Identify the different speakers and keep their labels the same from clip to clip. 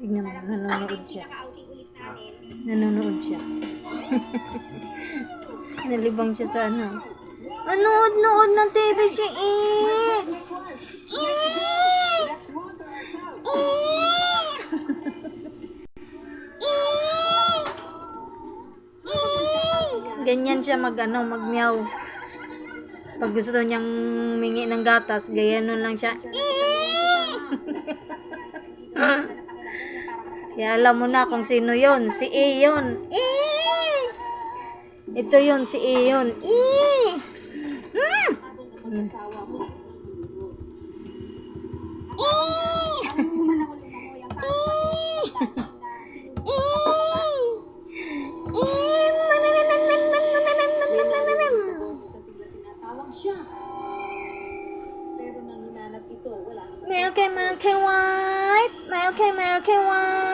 Speaker 1: Tignan mo, nanonood siya. Nanonood siya. Nalibang siya sa ano. Anood-nood ng TV siya eh. Eh! Ganyan siya mag ano, magmeow. Pag gusto niyang mingi ng gatas, gayanon lang siya. Kaya alam mo na kung sino yon, si E yon. E! Ito yon, si E yon. E! Mm.
Speaker 2: Tinatawag siya. Pero nang hinanap ito, wala na.
Speaker 1: Milky, Milky White.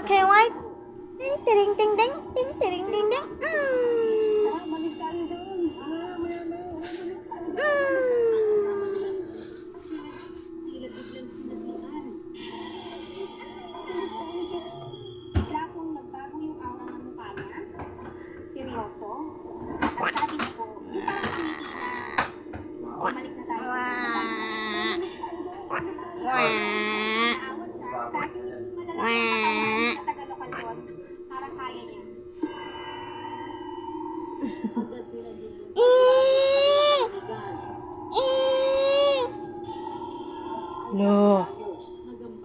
Speaker 1: Milky White. Ting, tiring, ting, ding. Ting, tiring, ding, ding. Mm.
Speaker 2: balik
Speaker 3: Parang kaya niya.
Speaker 1: No.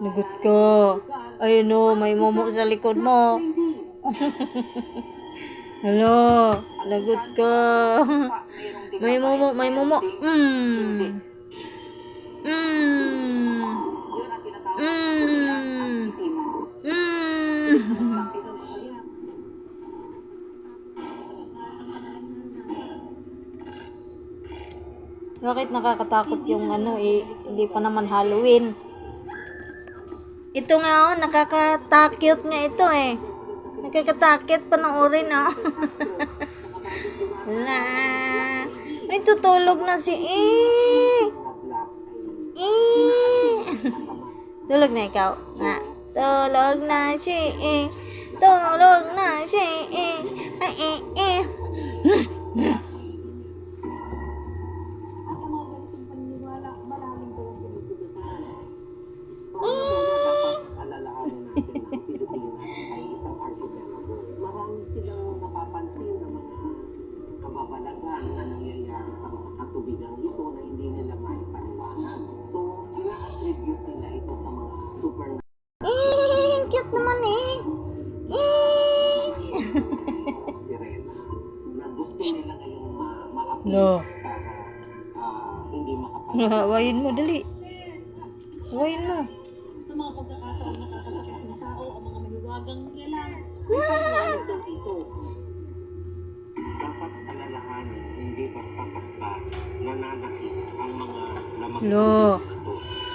Speaker 1: Lagot ka. Ayun no, may momo sa likod mo. Hello, lagot ka. May momo, may momo. Mm. Bakit nakakatakot yung ano eh, hindi pa naman Halloween. Ito nga oh, nakakatakot nga ito eh. Nakakatakot panoorin oh. Wala. Ay, tutulog na si E. E. Tulog na ikaw. Nga. Tulog na si E. Tulog na si E. No.
Speaker 4: hindi makapaliwanag.
Speaker 1: Hawayin mo, dali. Hawayin mo.
Speaker 2: Sa mga pagkakataong nakakasakit ng tao, ang mga maniwagang nilalang, may paliwanag daw ito.
Speaker 4: dapat alalahanin hindi basta-basta nananakit ang mga lamang ito.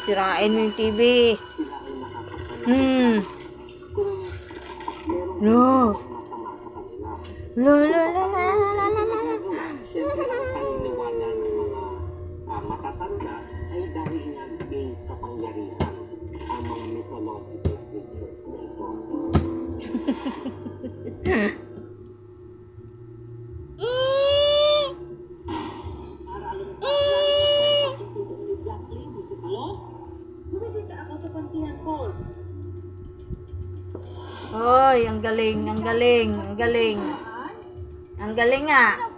Speaker 1: Sirain mo yung TV.
Speaker 4: Sila ay nakakapanalig
Speaker 1: Hmm.
Speaker 4: kung merong
Speaker 1: Lo.
Speaker 4: masama sa kanila.
Speaker 1: Lo, la, la, la, la, la.
Speaker 4: Paniniwala ng mga ah, matatanda ay dahil nga may kapangyarihan ang mga mythological creatures na ito.
Speaker 1: Hoy, ang galing, ang galing, ang galing. Ang galing ah.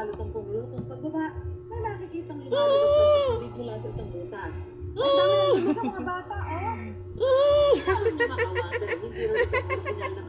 Speaker 2: Halos 10 minutong pagbaba, may nakikitang lumalabas na tubig mula sa isang butas. Ang dami ng mga bata, oh! Alam mga kawander, hindi rin ito original na